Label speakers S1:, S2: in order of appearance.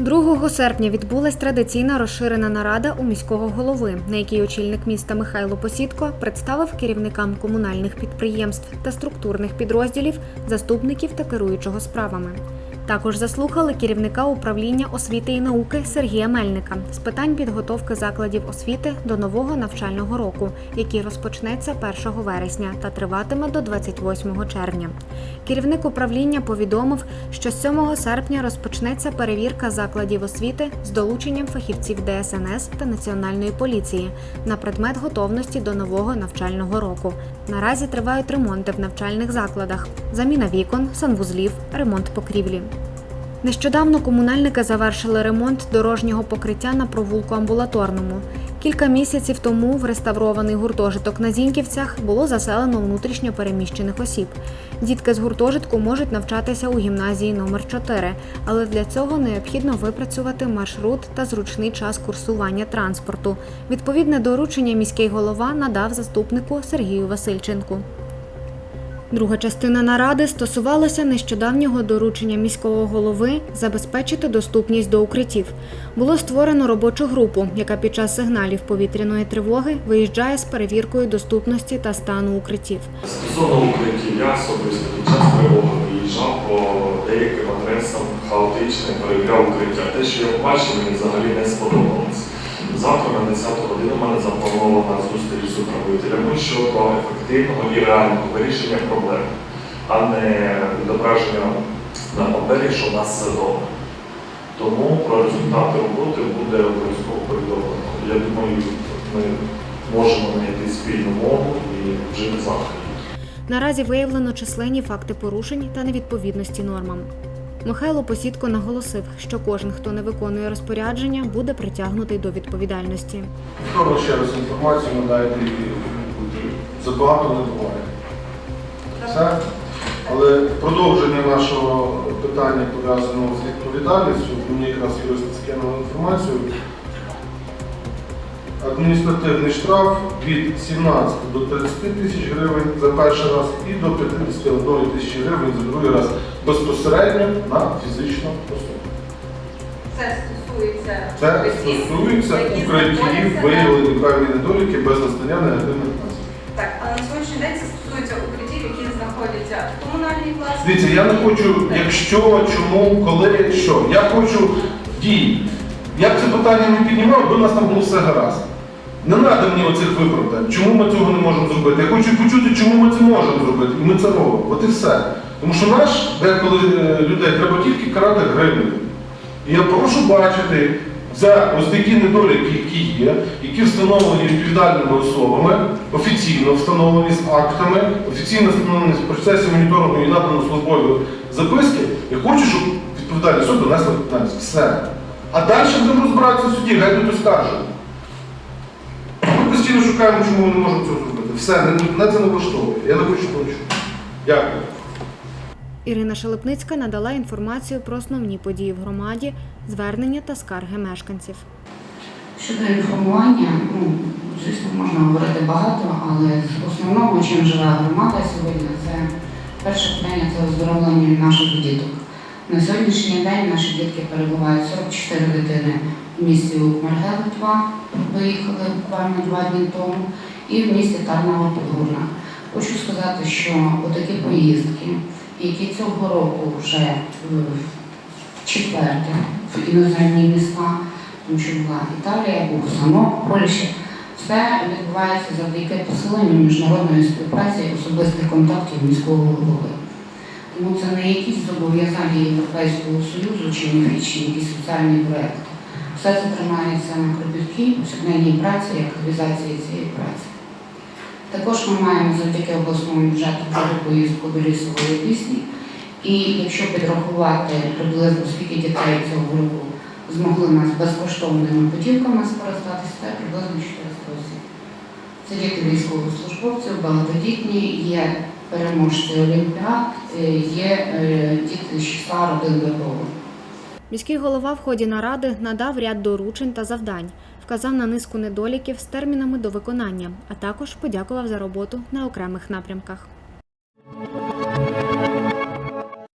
S1: 2 серпня відбулась традиційна розширена нарада у міського голови, на якій очільник міста Михайло Посідко представив керівникам комунальних підприємств та структурних підрозділів, заступників та керуючого справами. Також заслухали керівника управління освіти і науки Сергія Мельника з питань підготовки закладів освіти до нового навчального року, який розпочнеться 1 вересня та триватиме до 28 червня. Керівник управління повідомив, що з 7 серпня розпочнеться перевірка закладів освіти з долученням фахівців ДСНС та Національної поліції на предмет готовності до нового навчального року. Наразі тривають ремонти в навчальних закладах: заміна вікон, санвузлів, ремонт покрівлі. Нещодавно комунальники завершили ремонт дорожнього покриття на провулку амбулаторному. Кілька місяців тому в реставрований гуртожиток на Зіньківцях було заселено внутрішньо переміщених осіб. Дітки з гуртожитку можуть навчатися у гімназії номер 4 але для цього необхідно випрацювати маршрут та зручний час курсування транспорту. Відповідне доручення міський голова надав заступнику Сергію Васильченку. Друга частина наради стосувалася нещодавнього доручення міського голови забезпечити доступність до укриттів. Було створено робочу групу, яка під час сигналів повітряної тривоги виїжджає з перевіркою доступності та стану укриттів.
S2: Стосовно укриттів, я особисто під час тривоги виїжджав по деяким адресам хаотично перевіряв укриття. Те, що я побачив, мені взагалі не сподобалось. Завтра на 10 годину мене запланована зустріч з управителями щодо ефективного і реального вирішення проблем, а не відображення на папері, що в нас все добре. Тому про результати роботи буде обов'язково повідомлено. Я думаю, ми можемо знайти спільну мову і вжити заходів.
S1: Наразі виявлено численні факти порушень та невідповідності нормам. Михайло Посідко наголосив, що кожен, хто не виконує розпорядження, буде притягнутий до відповідальності.
S3: Скоро ще раз інформацію надайте і забагато не буває. Все. Але продовження нашого питання пов'язаного з відповідальністю, мені якраз юрист скинула інформацію. Адміністративний штраф від 17 до 30 тисяч гривень за перший раз і до 51 тисячі гривень за другий раз безпосередньо на фізичну особу.
S4: Це стосується
S3: Це стосується
S4: які
S3: укриттів,
S4: знаходяться
S3: виявлені певні недоліки без настання негативних наслідків.
S4: Так, але на сьогоднішній день це стосується укриттів, які знаходяться в комунальній власності.
S3: Дивіться, я не хочу, якщо, чому, коли, що. Я хочу дій. Я б це питання не піднімав, аби у нас там було все гаразд. Не треба мені оцих виправдань, чому ми цього не можемо зробити. Я хочу почути, чому ми це можемо зробити. І ми це робимо. От і все. Тому що наш, деколи е, людей треба тільки карати гривнею. І я прошу бачити за ось такі недоліки, які є, які встановлені відповідальними особами, офіційно встановлені з актами, офіційно встановлені в процесі моніторингу і надано службові записки. Я хочу, щоб відповідальні особи несли відповідальність. Все. А далі будемо розбиратися в суді, гай тут. Ми постійно шукаємо, чому ми не можемо цього зробити. Все, не- мене це не влаштовує. Я не хочу того. Дякую.
S1: Ірина Шелепницька надала інформацію про основні події в громаді, звернення та скарги мешканців.
S5: Щодо інформування, ну, звісно, можна говорити багато, але з основного, чим живе громада сьогодні, це перше питання це оздоровлення наших діток. На сьогоднішній день наші дітки перебувають 44 дитини в місті Маргелу 2, виїхали буквально два дні тому, і в місті Тарнава Подгурна. Хочу сказати, що отакі поїздки, які цього року вже е, четверте в іноземні міста, тому що була Італія, був Санок, Польща. Все відбувається завдяки посиленню міжнародної співпраці і особистих контактів міського голови. Тому це не якісь зобов'язання Європейського Союзу чи міфічні якісь соціальні проекти. Все це тримається на кропіткій повсякденній праці і активізації цієї праці. Також ми маємо завдяки обласному бюджету поїздку до лісової пісні. І якщо підрахувати приблизно скільки дітей цього року змогли нас безкоштовними путівками скористатися, це приблизно 400 осіб. Це діти військовослужбовців, багатодітні, є переможці олімпіад, е, є е, діти з числа родин ВПО.
S1: Міський голова в ході наради надав ряд доручень та завдань, вказав на низку недоліків з термінами до виконання, а також подякував за роботу на окремих напрямках.